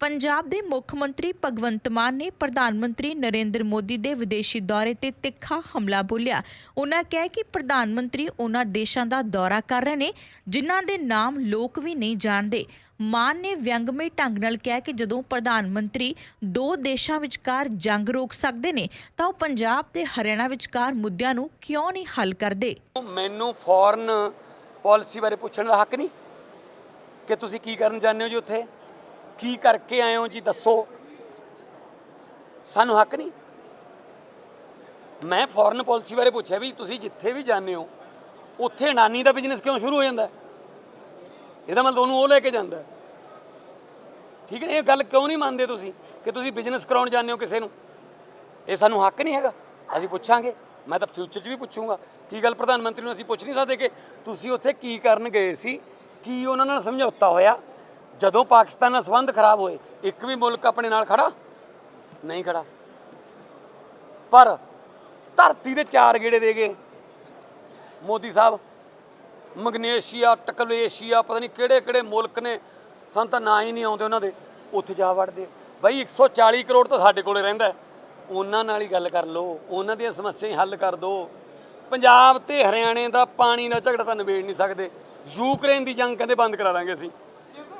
ਪੰਜਾਬ ਦੇ ਮੁੱਖ ਮੰਤਰੀ ਭਗਵੰਤ ਮਾਨ ਨੇ ਪ੍ਰਧਾਨ ਮੰਤਰੀ ਨਰਿੰਦਰ ਮੋਦੀ ਦੇ ਵਿਦੇਸ਼ੀ ਦੌਰੇ ਤੇ ਤਿੱਖਾ ਹਮਲਾ ਬੋਲਿਆ। ਉਹਨਾਂ ਕਿਹਾ ਕਿ ਪ੍ਰਧਾਨ ਮੰਤਰੀ ਉਹਨਾਂ ਦੇਸ਼ਾਂ ਦਾ ਦੌਰਾ ਕਰ ਰਹੇ ਨੇ, ਜਿਨ੍ਹਾਂ ਦੇ ਨਾਮ ਲੋਕ ਵੀ ਨਹੀਂ ਜਾਣਦੇ। ਮਾਨ ਨੇ ਵਿਅੰਗਮਈ ਢੰਗ ਨਾਲ ਕਿਹਾ ਕਿ ਜਦੋਂ ਪ੍ਰਧਾਨ ਮੰਤਰੀ ਦੋ ਦੇਸ਼ਾਂ ਵਿਚਕਾਰ ਜੰਗ ਰੋਕ ਸਕਦੇ ਨੇ, ਤਾਂ ਉਹ ਪੰਜਾਬ ਤੇ ਹਰਿਆਣਾ ਵਿਚਕਾਰ ਮੁੱਦਿਆਂ ਨੂੰ ਕਿਉਂ ਨਹੀਂ ਹੱਲ ਕਰਦੇ? ਮੈਨੂੰ ਫੋਰਨ ਪਾਲਿਸੀ ਬਾਰੇ ਪੁੱਛਣ ਦਾ ਹੱਕ ਨਹੀਂ? ਕਿ ਤੁਸੀਂ ਕੀ ਕਰਨ ਜਾਂਦੇ ਹੋ ਜੀ ਉੱਥੇ? ਕੀ ਕਰਕੇ ਆਏ ਹੋ ਜੀ, ਦੱਸੋ। ਸਾਨੂੰ ਹੱਕ ਨਹੀਂ। ਮੈਂ ਫੋਰਨ ਪਾਲਿਸੀ ਬਾਰੇ ਪੁੱਛਿਆ ਵੀ ਤੁਸੀਂ ਜਿੱਥੇ ਵੀ ਜਾਂਦੇ ਹੋ, ਉੱਥੇ ਅਡਾਨੀ ਦਾ ਬਿਜ਼ਨਸ ਕਿਉਂ ਸ਼ੁਰੂ ਹੋ ਜਾਂਦਾ ਇਹਦਾ ਮਤਲਬ ਉਹਨੂੰ ਉਹ ਲੈ ਕੇ ਜਾਂਦਾ ਠੀਕ ਹੈ, ਇਹ ਗੱਲ ਕਿਉਂ ਨਹੀਂ ਮੰਨਦੇ ਤੁਸੀਂ ਕਿ ਤੁਸੀਂ ਬਿਜ਼ਨਸ ਕਰਾਉਣ ਜਾਂਦੇ ਹੋ ਕਿਸੇ ਨੂੰ? ਇਹ ਸਾਨੂੰ ਹੱਕ ਨਹੀਂ ਹੈਗਾ। ਅਸੀਂ ਪੁੱਛਾਂਗੇ। ਮੈਂ ਤਾਂ ਫਿਊਚਰ 'ਚ ਵੀ ਪੁੱਛੂੰਗਾ। ਕੀ ਗੱਲ ਪ੍ਰਧਾਨ ਮੰਤਰੀ ਨੂੰ ਅਸੀਂ ਪੁੱਛ ਨਹੀਂ ਸਕਦੇ ਕਿ ਤੁਸੀਂ ਉੱਥੇ ਕੀ ਕਰਨ ਗਏ ਸੀ? ਕੀ ਉਹਨਾਂ ਨਾਲ ਸਮਝੌਤਾ ਹੋਇਆ? ਜਦੋਂ ਪਾਕਿਸਤਾਨ ਨਾਲ ਸੰਬੰਧ ਖਰਾਬ ਹੋਏ, ਇੱਕ ਵੀ ਮੁਲਕ ਆਪਣੇ ਨਾਲ ਖੜਾ ਨਹੀਂ ਖੜਾ। ਪਰ ਧਰਤੀ ਦੇ ਚਾਰ ਗੇੜੇ ਦੇ ਗਏ। ਮੋਦੀ ਸਾਹਿਬ, ਮਗਨੇਸ਼ੀਆ, ਟਕਲੇਸ਼ੀਆ, ਪਤਾ ਨਹੀਂ ਕਿਹੜੇ ਕਿਹੜੇ ਮੁਲਕ ਨੇ, ਸਾਨੂੰ ਤਾਂ ਨਾਂ ਹੀ ਨਹੀਂ ਆਉਂਦੇ ਉਹਨਾਂ ਦੇ, ਉੱਥੇ ਜਾ ਵੜਦੇ। ਬਈ 140 ਕਰੋੜ ਤਾਂ ਸਾਡੇ ਕੋਲੇ ਰਹਿੰਦਾ ਉਹਨਾਂ ਨਾਲ ਹੀ ਗੱਲ ਕਰ ਲਓ, ਉਹਨਾਂ ਦੀਆਂ ਸਮੱਸਿਆਵਾਂ ਹੱਲ ਕਰ ਦਿਓ ਪੰਜਾਬ ਤੇ ਹਰਿਆਣੇ ਦਾ ਪਾਣੀ ਦਾ ਝਗੜਾ ਤਾਂ ਨਿਬੇੜ ਨਹੀਂ ਸਕਦੇ। ਯੂਕਰੇਨ ਦੀ ਜੰਗ ਕਹਿੰਦੇ ਬੰਦ ਕਰਾ ਦਾਂਗੇ ਅਸੀਂ।